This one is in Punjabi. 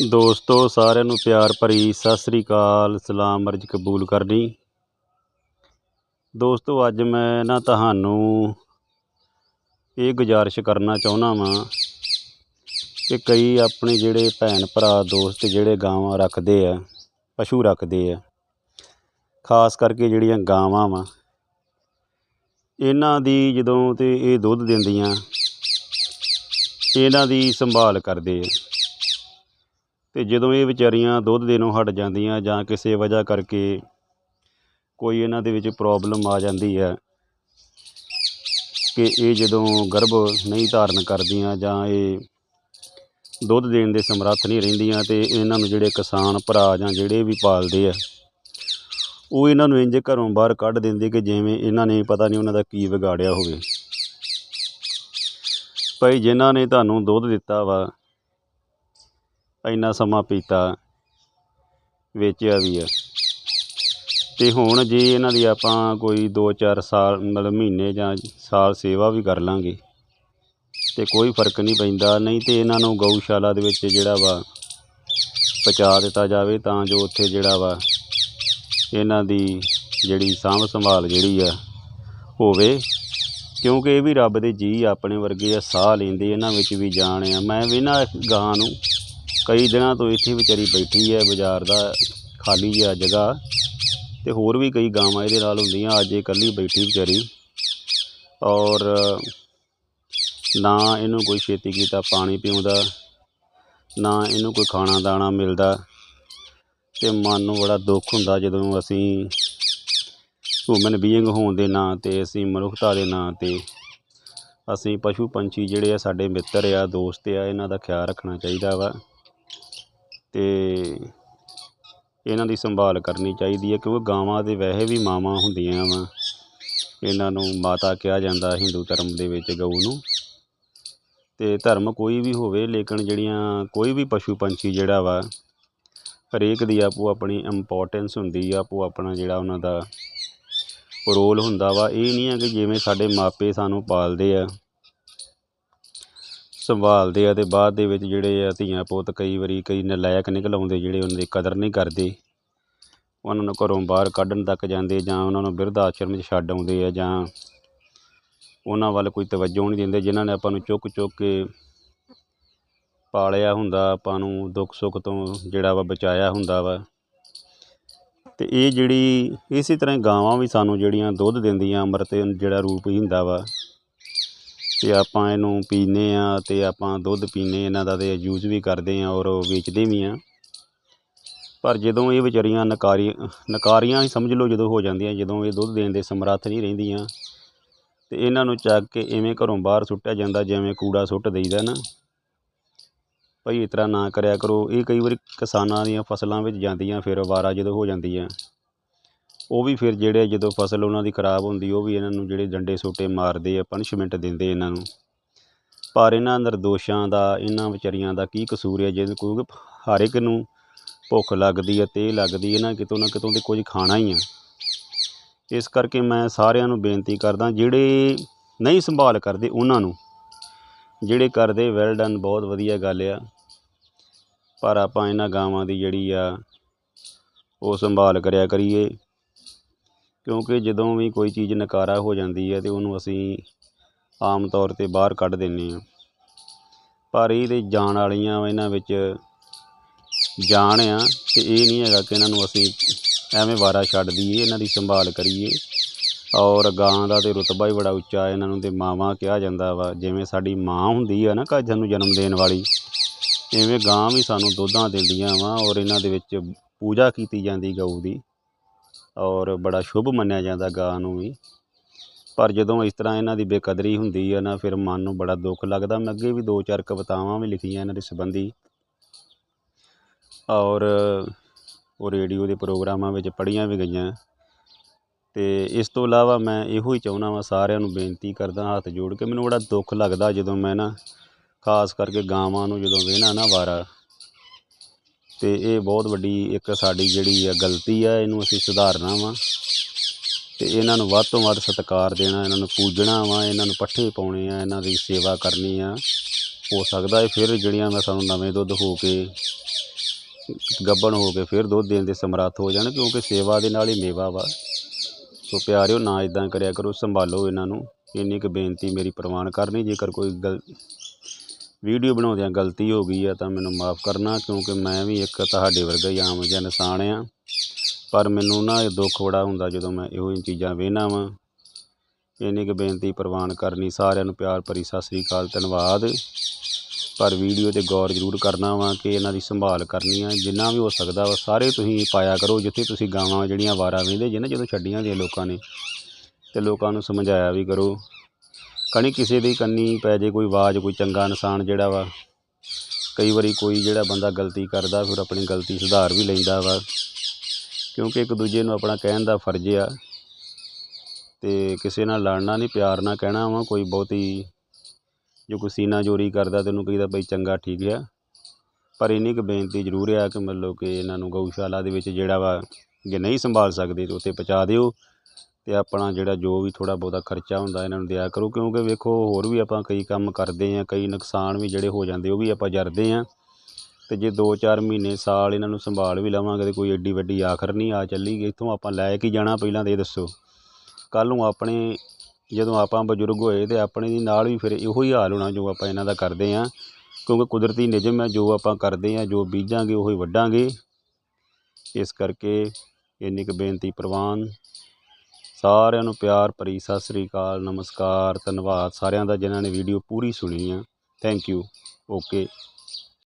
ਦੋਸਤੋ, ਸਾਰਿਆਂ ਨੂੰ ਪਿਆਰ ਭਰੀ ਸਤਿ ਸ੍ਰੀ ਅਕਾਲ। ਸਲਾਮ ਅਰਜ਼ ਕਬੂਲ ਕਰਨੀ। ਦੋਸਤੋ, ਅੱਜ ਮੈਂ ਨਾ ਤੁਹਾਨੂੰ ਇਹ ਗੁਜ਼ਾਰਿਸ਼ ਕਰਨਾ ਚਾਹੁੰਦਾ ਵਾਂ ਕਿ ਕਈ ਆਪਣੇ ਜਿਹੜੇ ਭੈਣ ਭਰਾ, ਦੋਸਤ ਜਿਹੜੇ ਗਾਵਾਂ ਰੱਖਦੇ ਆ, ਪਸ਼ੂ ਰੱਖਦੇ ਆ, ਖਾਸ ਕਰਕੇ ਜਿਹੜੀਆਂ ਗਾਵਾਂ ਵਾ, ਇਹਨਾਂ ਦੀ ਜਦੋਂ ਤੇ ਇਹ ਦੁੱਧ ਦਿੰਦੀਆਂ, ਇਹਨਾਂ ਦੀ ਸੰਭਾਲ ਕਰਦੇ ਆ। ਅਤੇ ਜਦੋਂ ਇਹ ਵਿਚਾਰੀਆਂ ਦੁੱਧ ਦੇਣੋਂ ਹਟ ਜਾਂਦੀਆਂ ਜਾਂ ਕਿਸੇ ਵਜ੍ਹਾ ਕਰਕੇ ਕੋਈ ਇਹਨਾਂ ਦੇ ਵਿੱਚ ਪ੍ਰੋਬਲਮ ਆ ਜਾਂਦੀ ਹੈ ਕਿ ਇਹ ਜਦੋਂ ਗਰਭ ਨਹੀਂ ਧਾਰਨ ਕਰਦੀਆਂ ਜਾਂ ਇਹ ਦੁੱਧ ਦੇਣ ਦੇ ਸਮਰੱਥ ਨਹੀਂ ਰਹਿੰਦੀਆਂ ਤੇ ਇਹਨਾਂ ਨੂੰ ਜਿਹੜੇ ਕਿਸਾਨ ਭਰਾ ਜਾਂ ਜਿਹੜੇ ਵੀ ਪਾਲਦੇ ਆ, ਉਹ ਇਹਨਾਂ ਨੂੰ ਇੰਜ ਘਰੋਂ ਬਾਹਰ ਕੱਢ ਦਿੰਦੇ ਕਿ ਜਿਵੇਂ ਇਹਨਾਂ ਨੇ ਪਤਾ ਨਹੀਂ ਉਹਨਾਂ ਦਾ ਕੀ ਵਿਗਾੜਿਆ ਹੋਵੇ। ਭਾਈ ਜਿਨ੍ਹਾਂ ਨੇ ਤੁਹਾਨੂੰ ਦੁੱਧ ਦਿੱਤਾ ਵਾ ਇੰਨਾ ਸਮਾਂ ਪੀਤਾ, ਵੇਚਿਆ ਵੀ ਆ। ਅਤੇ ਹੁਣ ਜੇ ਇਹਨਾਂ ਦੀ ਆਪਾਂ ਕੋਈ 2-4 ਸਾਲ, ਮਤਲਬ ਮਹੀਨੇ ਜਾਂ ਸਾਲ ਸੇਵਾ ਵੀ ਕਰ ਲਾਂਗੇ, ਤੇ ਕੋਈ ਫ਼ਰਕ ਨਹੀਂ ਪੈਂਦਾ। ਨਹੀਂ ਤਾਂ ਇਹਨਾਂ ਨੂੰ ਗਊਸ਼ਾਲਾ ਦੇ ਵਿੱਚ ਜਿਹੜਾ ਵਾ ਪਹੁੰਚਾ ਦਿੱਤਾ ਜਾਵੇ ਤਾਂ ਜੋ ਉੱਥੇ ਜਿਹੜਾ ਵਾ ਇਹਨਾਂ ਦੀ ਜਿਹੜੀ ਸਾਂਭ ਸੰਭਾਲ ਜਿਹੜੀ ਆ ਹੋਵੇ। ਕਿਉਂਕਿ ਇਹ ਵੀ ਰੱਬ ਦੇ ਜੀ ਆਪਣੇ ਵਰਗੇ ਆ, ਸਾਹ ਲੈਂਦੇ, ਇਹਨਾਂ ਵਿੱਚ ਵੀ ਜਾਣ ਆ। ਮੈਂ ਵੀ ਨਾ ਗਾਂ ਨੂੰ ਕਈ ਦਿਨਾਂ ਤੋਂ ਇੱਥੇ ਵਿਚਾਰੀ ਬੈਠੀ ਹੈ, ਬਾਜ਼ਾਰ ਦਾ ਖਾਲੀ ਆ ਜਗ੍ਹਾ ਤੇ ਹੋਰ ਵੀ ਕਈ ਗਾਵਾਂ ਇਹਦੇ ਨਾਲ ਹੁੰਦੀਆਂ, ਅੱਜ ਇਹ ਇਕੱਲੀ ਬੈਠੀ ਵਿਚਾਰੀ ਔਰ ਨਾ ਇਹਨੂੰ ਕੋਈ ਛੇਤੀ ਕੀਤਾ ਪਾਣੀ ਪੀਉਂਦਾ, ਨਾ ਇਹਨੂੰ ਕੋਈ ਖਾਣਾ ਦਾਣਾ ਮਿਲਦਾ ਤੇ ਮਨ ਨੂੰ ਬੜਾ ਦੁੱਖ ਹੁੰਦਾ ਜਦੋਂ ਅਸੀਂ ਹਿਊਮਨ ਬੀਇੰਗ ਹੋਣ ਦੇ ਨਾਂ ਤੇ, ਅਸੀਂ ਮਨੁੱਖਤਾ ਦੇ ਨਾਂ ਤੇ, ਅਸੀਂ ਪਸ਼ੂ ਪੰਛੀ ਜਿਹੜੇ ਆ, ਸਾਡੇ ਮਿੱਤਰ ਆ, ਦੋਸਤ ਆ, ਇਹਨਾਂ ਦਾ ਖਿਆਲ ਰੱਖਣਾ ਚਾਹੀਦਾ ਵਾ। ਤੇ ਇਹਨਾਂ ਦੀ ਸੰਭਾਲ ਕਰਨੀ ਚਾਹੀਦੀ ਹੈ, ਕਿਉਂਕਿ ਗਾਵਾਂ ਦੇ ਵੈਸੇ ਵੀ ਮਾਵਾਂ ਹੁੰਦੀਆਂ ਵਾ। ਇਹਨਾਂ ਨੂੰ ਮਾਤਾ ਕਿਹਾ ਜਾਂਦਾ ਹਿੰਦੂ ਧਰਮ ਦੇ ਵਿੱਚ ਗਊ ਨੂੰ। ਅਤੇ ਧਰਮ ਕੋਈ ਵੀ ਹੋਵੇ, ਲੇਕਿਨ ਜਿਹੜੀਆਂ ਕੋਈ ਵੀ ਪਸ਼ੂ ਪੰਛੀ ਜਿਹੜਾ ਵਾ, ਹਰੇਕ ਦੀ ਆਪੋ ਆਪਣੀ ਇੰਪੋਰਟੈਂਸ ਹੁੰਦੀ ਆ, ਆਪੋ ਆਪਣਾ ਜਿਹੜਾ ਉਹਨਾਂ ਦਾ ਰੋਲ ਹੁੰਦਾ ਵਾ। ਇਹ ਨਹੀਂ ਹੈ ਕਿ ਜਿਵੇਂ ਸਾਡੇ ਮਾਪੇ ਸਾਨੂੰ ਪਾਲਦੇ ਆ ਸੰਭਾਲਦੇ ਆ ਅਤੇ ਬਾਅਦ ਦੇ ਵਿੱਚ ਜਿਹੜੇ ਆ ਧੀਆਂ ਪੁੱਤ ਕਈ ਵਾਰੀ ਕਈ ਨਲਾਇਕ ਨਿਕਲ ਆਉਂਦੇ ਜਿਹੜੇ ਉਹਨਾਂ ਦੀ ਕਦਰ ਨਹੀਂ ਕਰਦੇ। ਉਹਨਾਂ ਨੂੰ ਘਰੋਂ ਬਾਹਰ ਕੱਢਣ ਤੱਕ ਜਾਂਦੇ ਜਾਂ ਉਹਨਾਂ ਨੂੰ ਬਿਰਧ ਆਸ਼ਰਮ 'ਚ ਛੱਡ ਆਉਂਦੇ ਆ ਜਾਂ ਉਹਨਾਂ ਵੱਲ ਕੋਈ ਤਵੱਜੋ ਨਹੀਂ ਦਿੰਦੇ ਜਿਨ੍ਹਾਂ ਨੇ ਆਪਾਂ ਨੂੰ ਚੁੱਕ ਚੁੱਕ ਕੇ ਪਾਲਿਆ ਹੁੰਦਾ, ਆਪਾਂ ਨੂੰ ਦੁੱਖ ਸੁੱਖ ਤੋਂ ਜਿਹੜਾ ਵਾ ਬਚਾਇਆ ਹੁੰਦਾ ਵਾ। ਤੇ ਇਹ ਜਿਹੜੀ ਇਸੇ ਤਰ੍ਹਾਂ ਹੀ ਗਾਵਾਂ ਵੀ ਸਾਨੂੰ ਜਿਹੜੀਆਂ ਦੁੱਧ ਦਿੰਦੀਆਂ, ਅੰਮ੍ਰਿਤ ਜਿਹੜਾ ਰੂਪ ਹੀ ਹੁੰਦਾ ਵਾ। ਅਤੇ ਆਪਾਂ ਇਹਨੂੰ ਪੀਂਦੇ ਹਾਂ ਅਤੇ ਆਪਾਂ ਦੁੱਧ ਪੀਂਦੇ, ਇਹਨਾਂ ਦਾ ਅਤੇ ਯੂਜ਼ ਵੀ ਕਰਦੇ ਹਾਂ ਔਰ ਵੇਚਦੇ ਵੀ ਹਾਂ ਪਰ ਜਦੋਂ ਇਹ ਵਿਚਾਰੀਆਂ ਨਕਾਰੀ, ਨਕਾਰੀਆਂ ਹੀ ਸਮਝ ਲਓ ਜਦੋਂ ਹੋ ਜਾਂਦੀਆਂ, ਜਦੋਂ ਇਹ ਦੁੱਧ ਦੇਣ ਦੇ ਸਮਰੱਥ ਨਹੀਂ ਰਹਿੰਦੀਆਂ ਅਤੇ ਇਹਨਾਂ ਨੂੰ ਚੱਕ ਕੇ ਇਵੇਂ ਘਰੋਂ ਬਾਹਰ ਸੁੱਟਿਆ ਜਾਂਦਾ, ਜਿਵੇਂ ਕੂੜਾ ਸੁੱਟ ਦੇਈਦਾ ਨਾ। ਭਾਈ ਇਸ ਤਰ੍ਹਾਂ ਨਾ ਕਰਿਆ ਕਰੋ। ਇਹ ਕਈ ਵਾਰੀ ਕਿਸਾਨਾਂ ਦੀਆਂ ਫਸਲਾਂ ਵਿੱਚ ਜਾਂਦੀਆਂ, ਫਿਰ ਅਵਾਰਾ ਜਦੋਂ ਹੋ ਜਾਂਦੀਆਂ। ਉਹ ਵੀ ਫਿਰ ਜਿਹੜੇ ਜਦੋਂ ਫਸਲ ਉਹਨਾਂ ਦੀ ਖਰਾਬ ਹੁੰਦੀ, ਉਹ ਵੀ ਇਹਨਾਂ ਨੂੰ ਜਿਹੜੇ ਡੰਡੇ ਸੋਟੇ ਮਾਰਦੇ ਆ ਪਨਿਸ਼ਮੈਂਟ ਦਿੰਦੇ ਇਹਨਾਂ ਨੂੰ। ਪਰ ਇਹਨਾਂ ਨਿਰਦੋਸ਼ਾਂ ਦਾ, ਇਹਨਾਂ ਵਿਚਾਰੀਆਂ ਦਾ ਕੀ ਕਸੂਰ ਹੈ ਜਿਹਦੇ ਕਿਉਂਕਿ ਹਰ ਇੱਕ ਨੂੰ ਭੁੱਖ ਲੱਗਦੀ ਹੈ ਤੇ ਲੱਗਦੀ ਹੈ ਨਾ ਕਿਤੋਂ ਨਾ ਕਿਤੋਂ ਤੇ ਕੁਝ ਖਾਣਾ ਹੀ ਆ। ਇਸ ਕਰਕੇ ਮੈਂ ਸਾਰਿਆਂ ਨੂੰ ਬੇਨਤੀ ਕਰਦਾ, ਜਿਹੜੇ ਨਹੀਂ ਸੰਭਾਲ ਕਰਦੇ ਉਹਨਾਂ ਨੂੰ, ਜਿਹੜੇ ਕਰਦੇ ਵੈਲ ਡਨ ਬਹੁਤ ਵਧੀਆ ਗੱਲ ਆ। ਪਰ ਆਪਾਂ ਇਹਨਾਂ ਗਾਵਾਂ ਦੀ ਜਿਹੜੀ ਆ, ਉਹ ਸੰਭਾਲ ਕਰਿਆ ਕਰੀਏ। ਕਿਉਂਕਿ ਜਦੋਂ ਵੀ ਕੋਈ ਚੀਜ਼ ਨਕਾਰਾ ਹੋ ਜਾਂਦੀ ਹੈ ਤਾਂ ਉਹਨੂੰ ਅਸੀਂ ਆਮ ਤੌਰ ਤੇ ਬਾਹਰ ਕੱਢ ਦਿੰਦੇ ਹਾਂ। ਪਰ ਇਹਦੇ ਜਾਣ ਵਾਲੀਆਂ ਇਹਨਾਂ ਵਿੱਚ ਜਾਣ ਆ ਅਤੇ ਇਹ ਨਹੀਂ ਹੈਗਾ ਕਿ ਇਹਨਾਂ ਨੂੰ ਅਸੀਂ ਐਵੇਂ ਵਾਰਾ ਛੱਡ ਦਈਏ, ਇਹਨਾਂ ਦੀ ਸੰਭਾਲ ਕਰੀਏ। ਔਰ ਗਾਂ ਦਾ ਤੇ ਰੁਤਬਾ ਹੀ ਬੜਾ ਉੱਚਾ ਇਹਨਾਂ ਨੂੰ ਤੇ ਮਾਵਾਂ ਕਿਹਾ ਜਾਂਦਾ ਵਾ, ਜਿਵੇਂ ਸਾਡੀ ਮਾਂ ਹੁੰਦੀ ਆ ਨਾ ਘਰ ਸਾਨੂੰ ਜਨਮ ਦੇਣ ਵਾਲੀ ਇਵੇਂ ਗਾਂ ਵੀ ਸਾਨੂੰ ਦੁੱਧਾਂ ਦਿੰਦੀਆਂ ਵਾ ਔਰ ਇਹਨਾਂ ਦੇ ਵਿੱਚ ਪੂਜਾ ਕੀਤੀ ਜਾਂਦੀ ਗਊ ਦੀ। ਔਰ ਬੜਾ ਸ਼ੁਭ ਮੰਨਿਆ ਜਾਂਦਾ ਗਾਂ ਨੂੰ ਵੀ। ਪਰ ਜਦੋਂ ਇਸ ਤਰ੍ਹਾਂ ਇਹਨਾਂ ਦੀ ਬੇਕਦਰੀ ਹੁੰਦੀ ਹੈ ਨਾ, ਫਿਰ ਮਨ ਨੂੰ ਬੜਾ ਦੁੱਖ ਲੱਗਦਾ। ਮੈਂ ਅੱਗੇ ਵੀ ਦੋ ਚਾਰ ਕਵਿਤਾਵਾਂ ਵੀ ਲਿਖੀਆਂ ਇਹਨਾਂ ਦੇ ਸੰਬੰਧੀ। ਔਰ ਉਹ ਰੇਡੀਓ ਦੇ ਪ੍ਰੋਗਰਾਮਾਂ ਵਿੱਚ ਪੜ੍ਹੀਆਂ ਵੀ ਗਈਆਂ। ਤੇ ਇਸ ਤੋਂ ਇਲਾਵਾ ਮੈਂ ਇਹੋ ਹੀ ਚਾਹੁੰਦਾ ਵਾਂ, ਸਾਰਿਆਂ ਨੂੰ ਬੇਨਤੀ ਕਰਦਾ, ਹੱਥ ਜੋੜ ਕੇ। ਮੈਨੂੰ ਬੜਾ ਦੁੱਖ ਲੱਗਦਾ ਜਦੋਂ ਮੈਂ ਨਾ, ਖਾਸ ਕਰਕੇ ਗਾਵਾਂ ਨੂੰ ਜਦੋਂ ਵੇਹਣਾ ਨਾ ਵਾਰਾ ਅਤੇ ਇਹ ਬਹੁਤ ਵੱਡੀ ਇੱਕ ਸਾਡੀ ਜਿਹੜੀ ਆ ਗਲਤੀ ਆ, ਇਹਨੂੰ ਅਸੀਂ ਸੁਧਾਰਨਾ ਵਾ ਅਤੇ ਇਹਨਾਂ ਨੂੰ ਵੱਧ ਤੋਂ ਵੱਧ ਸਤਿਕਾਰ ਦੇਣਾ, ਇਹਨਾਂ ਨੂੰ ਪੂਜਣਾ ਵਾ, ਇਹਨਾਂ ਨੂੰ ਪੱਠੇ ਪਾਉਣੇ ਆ, ਇਹਨਾਂ ਦੀ ਸੇਵਾ ਕਰਨੀ ਆ। ਹੋ ਸਕਦਾ ਹੈ ਫਿਰ ਜਿਹੜੀਆਂ ਮੈਂ ਸਾਨੂੰ ਨਵੇਂ ਦੁੱਧ ਹੋ ਕੇ, ਗੱਬਣ ਹੋ ਕੇ ਫਿਰ ਦੁੱਧ ਦੇਣ ਦੇ ਸਮਰੱਥ ਹੋ ਜਾਣ, ਕਿਉਂਕਿ ਸੇਵਾ ਦੇ ਨਾਲ ਹੀ ਮੇਵਾ ਵਾ। ਸੋ ਪਿਆਰਿਓ, ਨਾ ਇਦਾਂ ਕਰਿਆ ਕਰੋ, ਸੰਭਾਲੋ ਇਹਨਾਂ ਨੂੰ। ਇੰਨੀ ਕੁ ਬੇਨਤੀ ਮੇਰੀ ਪ੍ਰਵਾਨ ਕਰਨੀ, ਜੇਕਰ ਕੋਈ ਗਲ ਵੀਡੀਓ ਬਣਾਉਂਦਿਆਂ ਗਲਤੀ ਹੋ ਗਈ ਆ ਤਾਂ ਮੈਨੂੰ ਮਾਫ ਕਰਨਾ, ਕਿਉਂਕਿ ਮੈਂ ਵੀ ਇੱਕ ਤੁਹਾਡੇ ਵਰਗਾ ਹੀ ਆਮ ਜਿਹਾ ਇਨਸਾਨ ਆ। ਪਰ ਮੈਨੂੰ ਨਾ ਇਹ ਦੁੱਖ ਬੜਾ ਹੁੰਦਾ ਜਦੋਂ ਮੈਂ ਇਹੋ ਜਿਹੀਆਂ ਚੀਜ਼ਾਂ ਵੇਖਦਾ ਵਾਂ। ਇੰਨੀ ਕੁ ਬੇਨਤੀ ਪ੍ਰਵਾਨ ਕਰਨੀ, ਸਾਰਿਆਂ ਨੂੰ ਪਿਆਰ ਭਰੀ ਸਤਿ ਸ੍ਰੀ ਅਕਾਲ, ਧੰਨਵਾਦ। ਪਰ ਵੀਡੀਓ ਤੇ ਗੌਰ ਜ਼ਰੂਰ ਕਰਨਾ ਵਾ ਕਿ ਇਹਨਾਂ ਦੀ ਸੰਭਾਲ ਕਰਨੀ ਆ। ਜਿੰਨਾ ਵੀ ਹੋ ਸਕਦਾ ਵਾ, ਸਾਰੇ ਤੁਸੀਂ ਪਾਇਆ ਕਰੋ, ਜਿੱਥੇ ਤੁਸੀਂ ਗਾਵਾਂ ਜਿਹੜੀਆਂ ਵਾਰਾ ਵੇਂਦੇ ਜੇ ਨਾ ਜਦੋਂ ਛੱਡੀਆਂ ਦੀਆਂ ਲੋਕਾਂ ਨੇ। ਤੇ ਲੋਕਾਂ ਨੂੰ ਸਮਝਾਇਆ ਵੀ ਕਰੋ। ਕਣੀ ਕਿਸੇ ਦੀ ਕੰਨੀ ਪੈ ਜੇ ਕੋਈ ਆਵਾਜ਼, ਕੋਈ ਚੰਗਾ ਇਨਸਾਨ ਜਿਹੜਾ ਵਾ, ਕਈ ਵਾਰੀ ਕੋਈ ਜਿਹੜਾ ਬੰਦਾ ਗਲਤੀ ਕਰਦਾ, ਫਿਰ ਆਪਣੀ ਗਲਤੀ ਸੁਧਾਰ ਵੀ ਲੈਂਦਾ ਵਾ। ਕਿਉਂਕਿ ਇੱਕ ਦੂਜੇ ਨੂੰ ਆਪਣਾ ਕਹਿਣ ਦਾ ਫਰਜ਼ ਆ। ਅਤੇ ਕਿਸੇ ਨਾਲ ਲੜਨਾ ਨਹੀਂ ਪਿਆਰ ਨਾਲ ਕਹਿਣਾ ਵਾ, ਕੋਈ ਬਹੁਤੀ ਜੋ ਕੋਈ ਸੀਨਾ ਜੋਰੀ ਕਰਦਾ ਤੈਨੂੰ ਕਹੀਦਾ ਬਈ ਚੰਗਾ, ਠੀਕ ਆ। ਪਰ ਇੰਨੀ ਕੁ ਬੇਨਤੀ ਜ਼ਰੂਰ ਆ ਕਿ ਮਤਲਬ ਕਿ ਇਹਨਾਂ ਨੂੰ ਗਊਸ਼ਾਲਾ ਦੇ ਵਿੱਚ ਜਿਹੜਾ ਵਾ, ਜੇ ਨਹੀਂ ਸੰਭਾਲ ਸਕਦੇ, ਤਾਂ ਉੱਥੇ ਪਹੁੰਚਾ ਦਿਓ। ਅਤੇ ਆਪਣਾ ਜਿਹੜਾ ਜੋ ਵੀ ਥੋੜ੍ਹਾ ਬਹੁਤਾ ਖਰਚਾ ਹੁੰਦਾ ਇਹਨਾਂ ਨੂੰ ਦਿਆ ਕਰੋ, ਕਿਉਂਕਿ ਵੇਖੋ ਹੋਰ ਵੀ ਆਪਾਂ ਕਈ ਕੰਮ ਕਰਦੇ ਹਾਂ, ਕਈ ਨੁਕਸਾਨ ਵੀ ਜਿਹੜੇ ਹੋ ਜਾਂਦੇ, ਉਹ ਵੀ ਆਪਾਂ ਜਰਦੇ ਹਾਂ। ਅਤੇ ਜੇ 2-4 ਮਹੀਨੇ ਸਾਲ ਇਹਨਾਂ ਨੂੰ ਸੰਭਾਲ ਵੀ ਲਵਾਂਗੇ ਤਾਂ ਕੋਈ ਐਡੀ ਵੱਡੀ ਆਖਰ ਨਹੀਂ ਆ ਚੱਲੀ ਇੱਥੋਂ ਆਪਾਂ ਲੈ ਕੇ ਜਾਣਾ ਪਹਿਲਾਂ ਤਾਂ ਇਹ ਦੱਸੋ। ਕੱਲ੍ਹ ਨੂੰ ਆਪਣੇ ਜਦੋਂ ਆਪਾਂ ਬਜ਼ੁਰਗ ਹੋਏ ਤੇ ਆਪਣੇ ਦੀ ਨਾਲ ਵੀ ਫਿਰ ਇਹੋ ਹੀ ਹਾਲ ਹੋਣਾ ਜੋ ਆਪਾਂ ਇਹਨਾਂ ਦਾ ਕਰਦੇ ਹਾਂ, ਕਿਉਂਕਿ ਕੁਦਰਤੀ ਨਿਯਮ ਹੈ, ਜੋ ਆਪਾਂ ਕਰਦੇ ਹਾਂ, ਜੋ ਬੀਜਾਂਗੇ, ਉਹੀ ਵੱਢਾਂਗੇ। ਇਸ ਕਰਕੇ ਇੰਨੀ ਕੁ ਬੇਨਤੀ ਪ੍ਰਵਾਨ ਸਾਰਿਆਂ ਨੂੰ ਪਿਆਰ, ਭਰੀ ਸਤਿ ਸ੍ਰੀ ਅਕਾਲ, ਨਮਸਕਾਰ, ਧੰਨਵਾਦ ਸਾਰਿਆਂ ਦਾ ਜਿਨ੍ਹਾਂ ਨੇ ਵੀਡੀਓ ਪੂਰੀ ਸੁਣੀ ਆ। Thank you okay